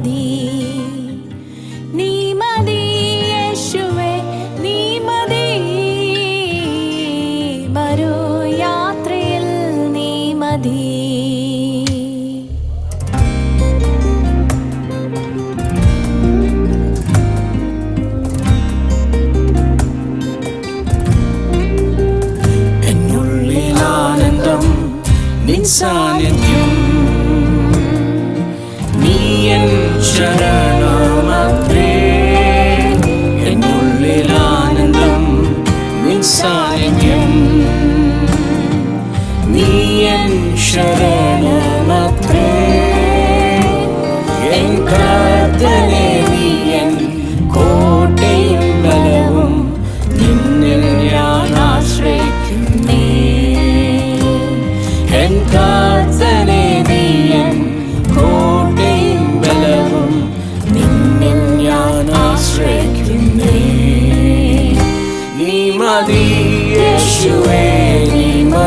മതി നീ മതി യേശുവേ നീ മതി. വരൂ യാത്രയിൽ നീ മതി. sun and ശരണമത്രേ. എന്നുള്ളിൽ ആനന്ദം നീ എൻ ശരണം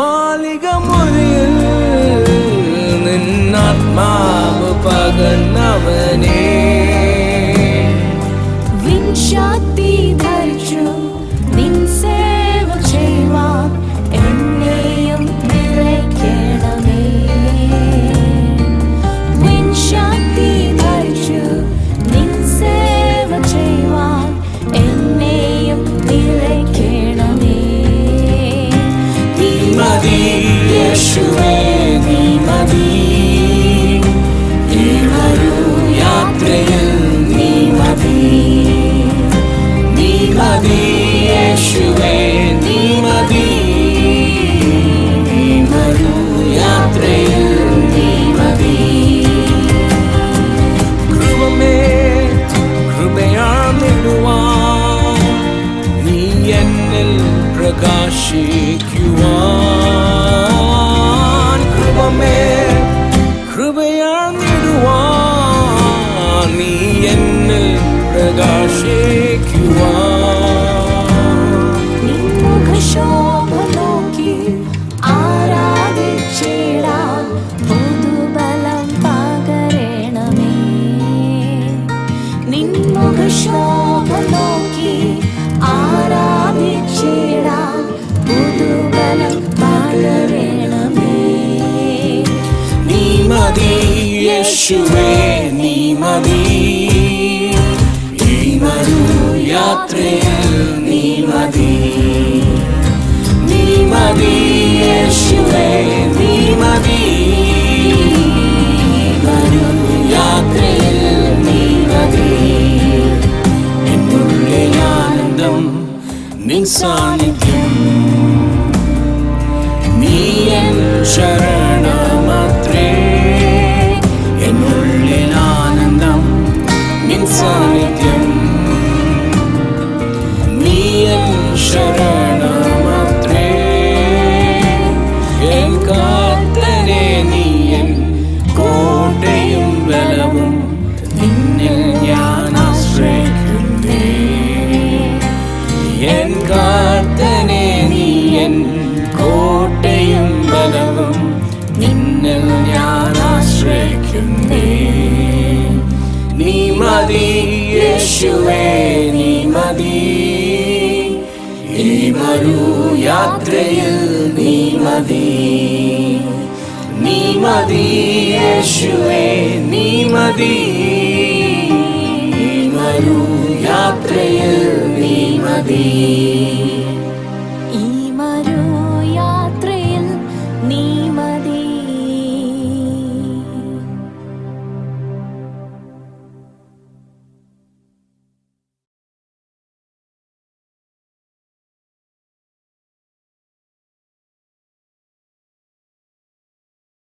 മാലിക മുറിയിൽ നിന്നാത്മാവ് പകന്ന aşık yuvan. Kırba me Kırba yan yuvan Yenne Regaşık yuvan. യേശുവേ നീ മതി. ഈ മരു യേശുവേ നീ മതി. ഈ മരു യാത്രയിൽ നീ മതി. നീ മതി യേശുവേ നീ മതി. ഈ മരു യാത്രയിൽ നീ മതി.